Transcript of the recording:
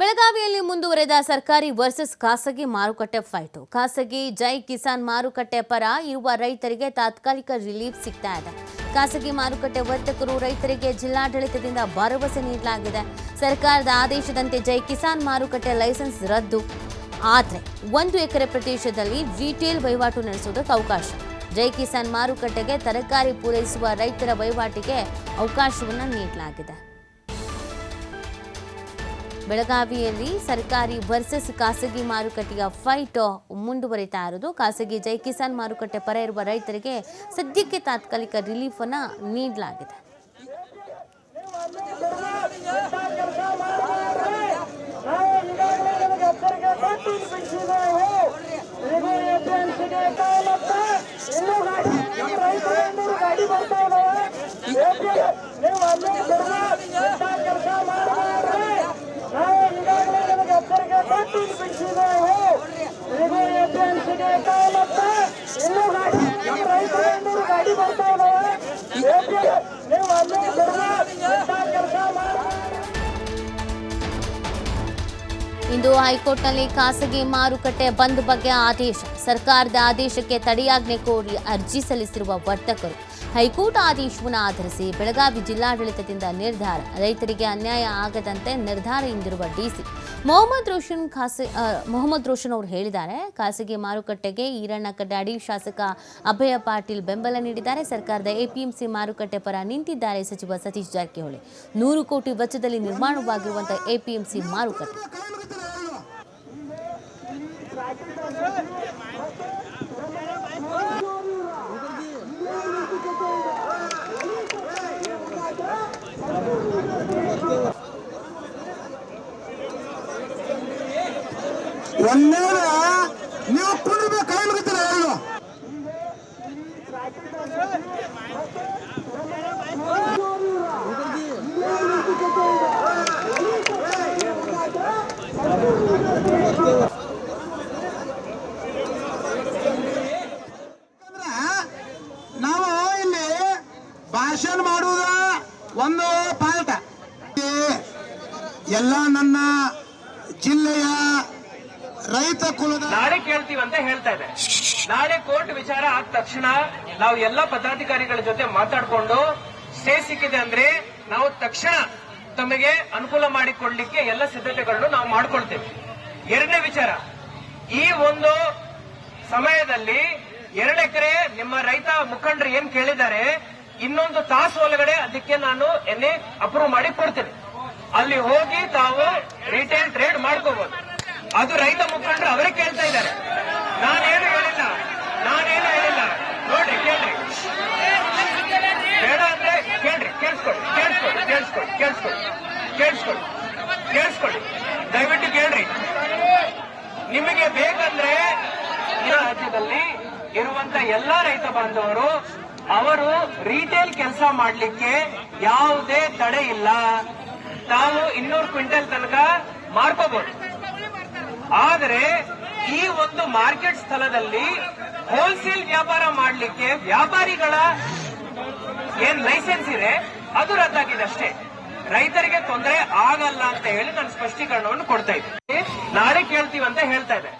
ಬೆಳಗಾವಿಯಲ್ಲಿ ಮುಂದುವರೆದ ಸರ್ಕಾರಿ ವರ್ಸಸ್ ಖಾಸಗಿ ಮಾರುಕಟ್ಟೆ ಫೈಟು. ಖಾಸಗಿ ಜೈ ಕಿಸಾನ್ ಮಾರುಕಟ್ಟೆ ಪರ ಇರುವ ರೈತರಿಗೆ ತಾತ್ಕಾಲಿಕ ರಿಲೀಫ್ ಸಿಗ್ತಾ ಇದೆ. ಖಾಸಗಿ ಮಾರುಕಟ್ಟೆ ವರ್ತಕರು ರೈತರಿಗೆ ಜಿಲ್ಲಾಡಳಿತದಿಂದ ಭರವಸೆ ನೀಡಲಾಗಿದೆ. ಸರ್ಕಾರದ ಆದೇಶದಂತೆ ಜೈ ಕಿಸಾನ್ ಮಾರುಕಟ್ಟೆ ಲೈಸೆನ್ಸ್ ರದ್ದು. ಆದರೆ ಒಂದು ಎಕರೆ ಪ್ರದೇಶದಲ್ಲಿ ರಿಟೇಲ್ ವಹಿವಾಟು ನಡೆಸುವುದಕ್ಕೆ ಅವಕಾಶ. ಜೈ ಕಿಸಾನ್ ಮಾರುಕಟ್ಟೆಗೆ ತರಕಾರಿ ಪೂರೈಸುವ ರೈತರ ವಹಿವಾಟಿಗೆ ಅವಕಾಶವನ್ನು ನೀಡಲಾಗಿದೆ. ಬೆಳಗಾವಿಯಲ್ಲಿ ಸರ್ಕಾರಿ ವರ್ಸಸ್ ಖಾಸಗಿ ಮಾರುಕಟ್ಟೆಯ ಫೈಟ್ ಮುಂದುವರಿತಾ ಇರೋದು ಖಾಸಗಿ ಜೈ ಕಿಸಾನ್ ಮಾರುಕಟ್ಟೆ ಪರ ಇರುವ ರೈತರಿಗೆ ಸದ್ಯಕ್ಕೆ ತಾತ್ಕಾಲಿಕ ರಿಲೀಫ್ ಅನ್ನ ನೀಡಲಾಗಿದೆ. ಇಂದು ಹೈಕೋರ್ಟ್ನಲ್ಲಿ ಖಾಸಗಿ ಮಾರುಕಟ್ಟೆ ಬಂದ್ ಬಗ್ಗೆ ಆದೇಶ. ಸರ್ಕಾರದ ಆದೇಶಕ್ಕೆ ತಡೆಯಾಜ್ಞೆ ಕೋರಿ ಅರ್ಜಿ ಸಲ್ಲಿಸಿರುವ ವರ್ತಕರು. ಹೈಕೋರ್ಟ್ ಆದೇಶವನ್ನು ಆಧರಿಸಿ ಬೆಳಗಾವಿ ಜಿಲ್ಲಾಡಳಿತದಿಂದ ನಿರ್ಧಾರ. ರೈತರಿಗೆ ಅನ್ಯಾಯ ಆಗದಂತೆ ನಿರ್ಧಾರ ಎಂದಿರುವ ಡಿಸಿ. ಮೊಹಮ್ಮದ್ ರೋಷನ್ ಖಾಸ ಮೊಹಮ್ಮದ್ ರೋಷನ್ ಅವರು ಹೇಳಿದ್ದಾರೆ. ಖಾಸಗಿ ಮಾರುಕಟ್ಟೆಗೆ ಈರಣ್ಣ ಕಡ್ಡಾಡಿ ಶಾಸಕ ಅಭಯ ಪಾಟೀಲ್ ಬೆಂಬಲ ನೀಡಿದ್ದಾರೆ. ಸರ್ಕಾರದ ಎಪಿಎಂಸಿ ಮಾರುಕಟ್ಟೆ ಪರ ನಿಂತಿದ್ದಾರೆ ಸಚಿವ ಸತೀಶ್ ಜಾರಕಿಹೊಳಿ. ನೂರು ಕೋಟಿ ವೆಚ್ಚದಲ್ಲಿ ನಿರ್ಮಾಣವಾಗಿರುವಂತಹ ಎಪಿಎಂಸಿ ಮಾರುಕಟ್ಟೆ. ಒಂದೇದ ನೀವು ಕುಡಿಬೇಕು ಕೈ ಮುಗಿತೀರ ಹೇಳು ನಾವು ಇಲ್ಲಿ ಭಾಷಣ ಮಾಡುವುದ ಒಂದು ಪಾಠ ಎಲ್ಲ ನನ್ನ ಜಿಲ್ಲೆಯ ರೈತ ಕುಲದ ನಾಳೆ ಕೇಳ್ತೀವಿ ಅಂತ ಹೇಳ್ತಾ ಇದೆ ನಾಳೆ ಕೋರ್ಟ್ ವಿಚಾರ ಆದ ತಕ್ಷಣ ನಾವು ಎಲ್ಲ ಪದಾಧಿಕಾರಿಗಳ ಜೊತೆ ಮಾತಾಡ್ಕೊಂಡು ಸ್ಟೇ ಸಿಕ್ಕಿದೆ ಅಂದ್ರೆ ನಾವು ತಕ್ಷಣ ತಮಗೆ ಅನುಕೂಲ ಮಾಡಿಕೊಡ್ಲಿಕ್ಕೆ ಎಲ್ಲ ಸಿದ್ಧತೆಗಳನ್ನು ನಾವು ಮಾಡ್ಕೊಳ್ತೇವೆ. ಎರಡನೇ ವಿಚಾರ, ಈ ಒಂದು ಸಮಯದಲ್ಲಿ ಎರಡು ಎಕರೆ ನಿಮ್ಮ ರೈತ ಮುಖಂಡರು ಏನ್ ಕೇಳಿದ್ದಾರೆ? ಇನ್ನೊಂದು ತಾಸು ಒಳಗಡೆ ಅದಕ್ಕೆ ನಾನು ಎನ್ಎ ಅಪ್ರೂವ್ ಮಾಡಿ ಕೊಡ್ತೇನೆ. ಅಲ್ಲಿ ಹೋಗಿ ತಾವು ರಿಟೇಲ್ ಟ್ರೇಡ್ ಮಾಡ್ಕೋಬಹುದು ಅದು ರೈತ ಮುಖಂಡರು ಅವರೇ ಕೇಳ್ತಾ ಇದ್ದಾರೆ. ನಾನೇನು ಹೇಳಿಲ್ಲ. ನಾನೇನು ಹೇಳಿಲ್ಲ. ನೋಡ್ರಿ, ಕೇಳ್ರಿ. ಬೇಡ ಅಂದ್ರೆ ಕೇಳ್ರಿ, ಕೇಳಿಸ್ಕೊಳ್ಳಿ ಕೇಳಿಸ್ಕೊಡಿ ಕೇಳಿಸ್ಕೊಳ್ಳಿ ಕೇಳಿಸ್ಕೊಳ್ಳಿ ಕೇಳಿಸ್ಕೊಡಿ ಕೇಳಿಸ್ಕೊಳ್ಳಿ. ದಯವಿಟ್ಟು ಕೇಳ್ರಿ. ನಿಮಗೆ ಬೇಕಂದ್ರೆ ರಾಜ್ಯದಲ್ಲಿ ಇರುವಂತ ಎಲ್ಲಾ ರೈತ ಬಾಂಧವರು ಅವರು ರೀಟೇಲ್ ಕೆಲಸ ಮಾಡಲಿಕ್ಕೆ ಯಾವುದೇ ತಡೆ ಇಲ್ಲ. ತಾವು ಇನ್ನೂರು ಕ್ವಿಂಟಲ್ ತನಕ ಮಾರ್ಕೋಬಹುದು ಆದರೆ ಈ ಒಂದು ಮಾರ್ಕೆಟ್ ಸ್ಥಳದಲ್ಲಿ ಹೋಲ್ಸೇಲ್ ವ್ಯಾಪಾರ ಮಾಡಲಿಕ್ಕೆ ವ್ಯಾಪಾರಿಗಳ ಏನ್ ಲೈಸೆನ್ಸ್ ಇದೆ, ಅದು ರದ್ದಾಗಿದೆ ಅಷ್ಟೇ. ರೈತರಿಗೆ ತೊಂದರೆ ಆಗಲ್ಲ ಅಂತ ಹೇಳಿ ನಾನು ಸ್ಪಷ್ಟೀಕರಣವನ್ನು ಕೊಡ್ತಾ ಇದ್ದೀನಿ. ನಾಳೆ ಕೇಳ್ತೀವಂತ ಹೇಳ್ತಾ ಇದೆ